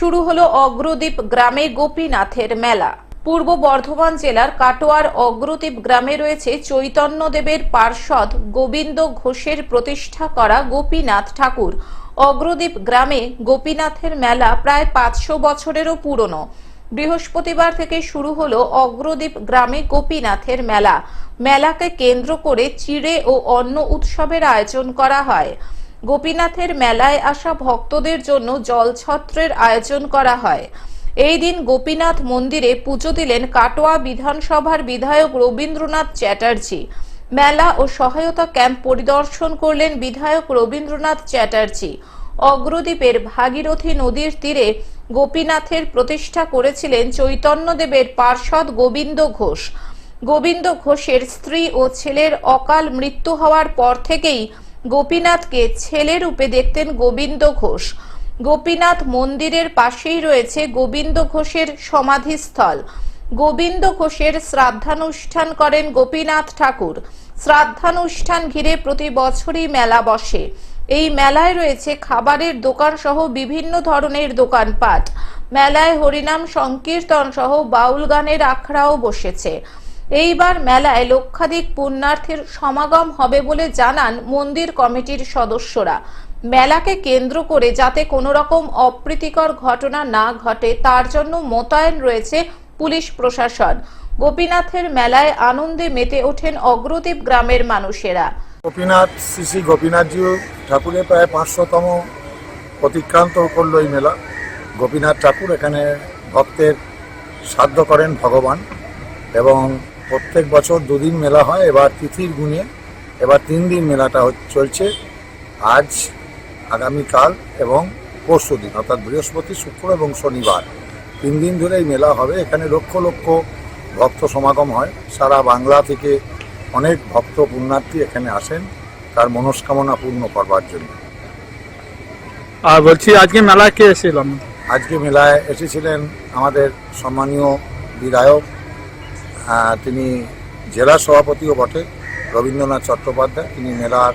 শুরু হলো অগ্রদ্বীপ গ্রামে গোপীনাথের মেলা। পূর্ব বর্ধমান জেলার কাটোয়ার অগ্রদ্বীপ গ্রামে রয়েছে চৈতন্যদেবের পার্ষদ গোবিন্দ ঘোষের প্রতিষ্ঠা করা গোপীনাথ ঠাকুর। অগ্রদ্বীপ গ্রামে গোপীনাথের মেলা প্রায় পাঁচশো বছরেরও পুরনো। বৃহস্পতিবার থেকে শুরু হলো অগ্রদ্বীপ গ্রামে গোপীনাথের মেলা। মেলাকে কেন্দ্র করে চিড়ে ও অন্য উৎসবের আয়োজন করা হয়। গোপীনাথের মেলায় আসা ভক্তদের জন্য জলছত্রের আয়োজন করা হয়। এই দিন গোপীনাথ মন্দিরে পুজো দিলেন কাটোয়া বিধানসভার বিধায়ক রবীন্দ্রনাথ চ্যাটার্জি। মেলা ও সহায়তা ক্যাম্প পরিদর্শন করলেন বিধায়ক রবীন্দ্রনাথ চ্যাটার্জি। অগ্রদ্বীপের ভাগীরথী নদীর তীরে গোপীনাথের প্রতিষ্ঠা করেছিলেন চৈতন্যদেবের পার্ষদ গোবিন্দ ঘোষ। গোবিন্দ ঘোষের স্ত্রী ও ছেলের অকাল মৃত্যু হওয়ার পর থেকেই গোপীনাথকে ছেলে রূপে দেখতেন গোবিন্দ ঘোষ। গোপীনাথ মন্দিরের পাশেই রয়েছে গোবিন্দ ঘোষের সমাধিস্থল। গোবিন্দ ঘোষের শ্রাদ্ধানুষ্ঠান করেন গোপীনাথ ঠাকুর। শ্রাদ্ধানুষ্ঠান ঘিরে প্রতি বছরই মেলা বসে। এই মেলায় রয়েছে খাবারের দোকান সহ বিভিন্ন ধরনের দোকানপাট। মেলায় হরিনাম সংকীর্তন সহ বাউল গানের আখড়াও বসেছে। এইবার মেলায় লক্ষাধিক পুণ্যার্থীর সমাগম হবে বলে জানান মন্দির কমিটির সদস্যরা। মেলাকে কেন্দ্র করে যাতে কোনো রকম অপ্রীতিকর ঘটনা না ঘটে, তার জন্য মোতায়েন রয়েছে পুলিশ প্রশাসন। গোপীনাথের মেলায় আনন্দে মেতে ওঠেন অগ্রদ্বীপ গ্রামের মানুষেরা। গোপীনাথ, শ্রী শ্রী গোপীনাথজি ঠাকুরের প্রায় পাঁচশোতম অতিক্রান্ত করল এই মেলা। গোপীনাথ ঠাকুর এখানে ভক্তের সাধ্য করেন ভগবান এবং প্রত্যেক বছর দুদিন মেলা হয় এবার তিথির গুণে এবার তিন দিন মেলাটা চলছে আজ আগামীকাল এবং পরশু দিন অর্থাৎ বৃহস্পতি শুক্র এবং শনিবার। তিন দিন ধরে এই মেলা হবে এখানে লক্ষ লক্ষ ভক্ত সমাগম হয়। সারা বাংলা থেকে অনেক ভক্ত পুণ্যার্থী এখানে আসেন তার মনস্কামনা পূর্ণ করবার জন্য। আর বলছি আজকে মেলা কে এসেছিলাম আজকে মেলায় এসেছিলেন আমাদের সম্মানীয় বিধায়ক তিনি জেলা সভাপতিও বটে রবীন্দ্রনাথ চট্টোপাধ্যায়। তিনি মেলার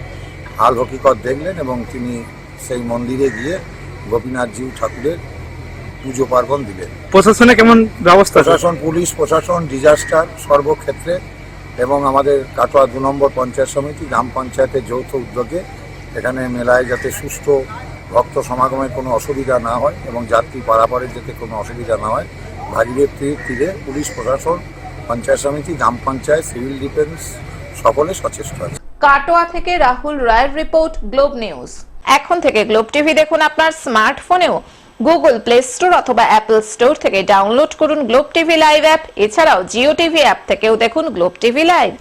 হাল হকিকত দেখলেন এবং তিনি সেই মন্দিরে গিয়ে গোপীনাথজিউ ঠাকুরের পুজো পার্বণ দিলেন। প্রশাসনে কেমন ব্যবস্থা প্রশাসন পুলিশ প্রশাসন ডিজাস্টার সর্বক্ষেত্রে এবং আমাদের কাটোয়া দু নম্বর পঞ্চায়েত সমিতি গ্রাম পঞ্চায়েতের যৌথ উদ্যোগে এখানে মেলায় যাতে সুস্থ ভক্ত সমাগমের কোনো অসুবিধা না হয় এবং যাত্রী পারাপারের যাতে কোনো অসুবিধা না হয় ভাগীরথীর তীরে পুলিশ প্রশাসন পঞ্চায়েত সমিতি, গ্রাম পঞ্চায়েত, সিভিল ডিফেন্স সকলে সচেষ্ট আছে। কাটোয়া থেকে রাহুল রায়ের রিপোর্ট, গ্লোব নিউজ। এখন থেকে গ্লোব টিভি দেখুন আপনার স্মার্টফোনেও। গুগল প্লে স্টোর অথবা অ্যাপল স্টোর থেকে ডাউনলোড করুন গ্লোব টিভি লাইভ অ্যাপ। এছাড়াও জিও টিভি অ্যাপ থেকেও দেখুন গ্লোব টিভি লাইভ।